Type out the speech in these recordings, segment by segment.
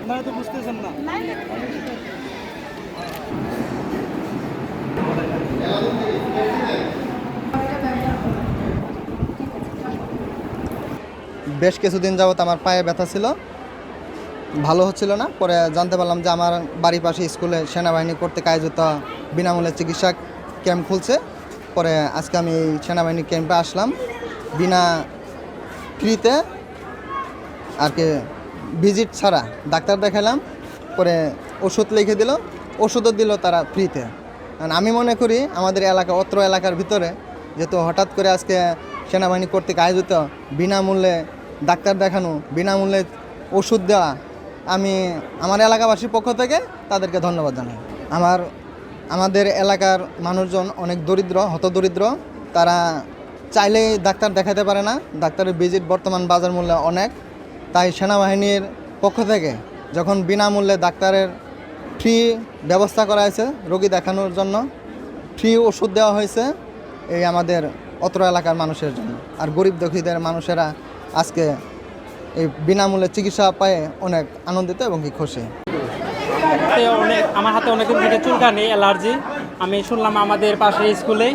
আপনারা তো বুঝতেছেন না বেশ কিছুদিন যাবত আমার পায়ে ব্যথা ছিল। ভালো হচ্ছিল না, পরে জানতে পারলাম যে আমার বাড়ির পাশে স্কুলে সেনাবাহিনী কর্তৃক আয়োজিত বিনামূল্যে চিকিৎসা ক্যাম্প খুলছে। পরে আজকে আমি এই সেনাবাহিনী ক্যাম্পে আসলাম। বিনা ফ্রিতে আর কি ভিজিট ছাড়া ডাক্তার দেখালাম, পরে ওষুধ লিখে দিল, ওষুধও দিল তারা ফ্রিতে আর আমি মনে করি আমাদের এলাকা, অত্র এলাকার ভিতরে, যেহেতু হঠাৎ করে আজকে সেনাবাহিনী কর্তৃক আয়োজিত বিনামূল্যে ডাক্তার দেখানো, বিনামূল্যে ওষুধ দেওয়া, আমি আমার এলাকাবাসীর পক্ষ থেকে তাদেরকে ধন্যবাদ জানাই। আমার, আমাদের এলাকার মানুষজন অনেক দরিদ্র, হতদরিদ্র, তারা চাইলেই ডাক্তার দেখাতে পারে না। ডাক্তারের ভিজিট বর্তমান বাজার মূল্য অনেক। তাই সেনাবাহিনীর পক্ষ থেকে যখন বিনামূল্যে ডাক্তারের ফ্রি ব্যবস্থা করা হয়েছে রোগী দেখানোর জন্য, ফ্রি ওষুধ দেওয়া হয়েছে এই আমাদের অত্র এলাকার মানুষের জন্য। আর গরিব দুঃখীদের মানুষেরা আজকে এই বিনামূল্যে চিকিৎসা পায়ে অনেক আনন্দিত এবং কি খুশি। অনেক আমার হাতে থেকে চুলকানি, অ্যালার্জি। আমি শুনলাম আমাদের পাশের স্কুলেই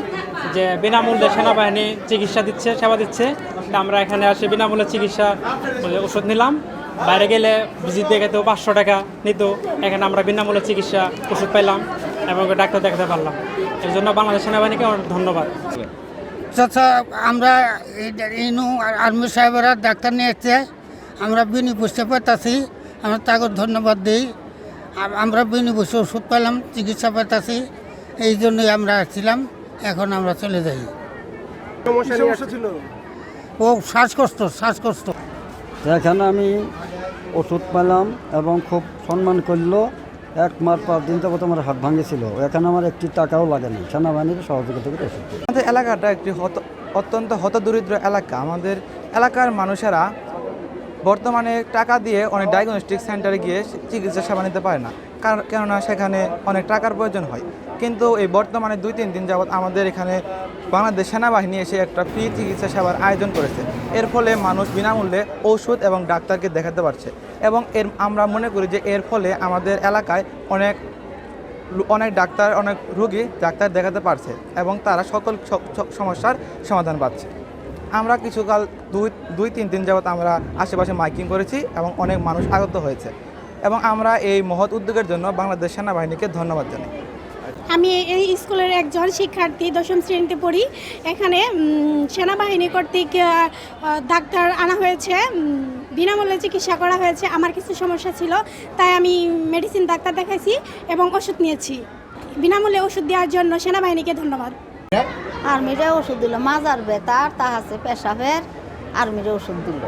যে বিনামূল্যে সেনাবাহিনী চিকিৎসা দিচ্ছে, সেবা দিচ্ছে। তা আমরা এখানে আসি বিনামূল্যে চিকিৎসা ওষুধ নিলাম। বাইরে গেলে ভিজিট দেখাতেও পাঁচশো টাকা নিত। এখানে আমরা বিনামূল্যে চিকিৎসা ওষুধ পেলাম এবং ডাক্তার দেখাতে পারলাম। এর জন্য বাংলাদেশ সেনাবাহিনীকে অনেক ধন্যবাদ। আচ্ছা আমরা ইনু আর্মি সাহেবেরা ডাক্তার নিয়ে এসছে আমরা বিনি বুঝতে পারতাছি আমরা তাকে ধন্যবাদ দিই। আমরা বিনি বসে ওষুধ পেলাম, চিকিৎসা পেতাছি। এই জন্যই আমরা আসছিলাম। এখন আমরা চলে যাই। সমস্যা ছিল। ও শ্বাসকষ্ট শ্বাসকষ্ট। এখানে আমি ওষুধ পেলাম এবং খুব সম্মান করল। এক মাস পাঁচ দিন যাবত আমার হাত ভাঙেছিল। এখানে আমার একটি টাকাও লাগেনি সেনাবাহিনীর সহযোগিতা করে পেয়েছি। আমাদের এলাকাটা একটি হত অত্যন্ত হতদরিদ্র এলাকা। আমাদের এলাকার মানুষেরা বর্তমানে টাকা দিয়ে অনেক ডায়াগনস্টিক সেন্টারে গিয়ে চিকিৎসা সেবা নিতে পারে না। কেননা সেখানে অনেক টাকার প্রয়োজন হয়। কিন্তু এই বর্তমানে দুই, তিন দিন যাবৎ আমাদের এখানে বাংলাদেশ সেনাবাহিনী এসে একটা ফ্রি চিকিৎসা সেবার আয়োজন করেছে। এর ফলে মানুষ বিনামূল্যে ঔষধ এবং ডাক্তারকে দেখাতে পারছে। এবং এর, আমরা মনে করি যে এর ফলে আমাদের এলাকায় অনেক অনেক ডাক্তার, অনেক রুগী ডাক্তার দেখাতে পারছে এবং তারা সকল সমস্যার সমাধান পাচ্ছে। আমরা কিছুকাল দুই দুই, তিন দিন যাবৎ আমরা আশেপাশে মাইকিং করেছি এবং অনেক মানুষ আগত হয়েছে। এবং আমরা এই মহৎ উদ্যোগের জন্য বাংলাদেশ সেনাবাহিনীকে ধন্যবাদ জানাই। আমি এই স্কুলের একজন শিক্ষার্থী দশম শ্রেণীতে পড়ি। এখানে সেনাবাহিনী কর্তৃক ডাক্তার আনা হয়েছে বিনামূল্যে চিকিৎসা করা হয়েছে। আমার কিছু সমস্যা ছিল তাই আমি মেডিসিন ডাক্তার দেখাইছি এবং ওষুধ নিয়েছি। বিনামূল্যে ওষুধ দেওয়ার জন্য সেনাবাহিনীকে ধন্যবাদ। আর্মিরে ওষুধ দিল মাজার বেতার তা আছে পেশাবের আর্মিরে ওষুধ দিল।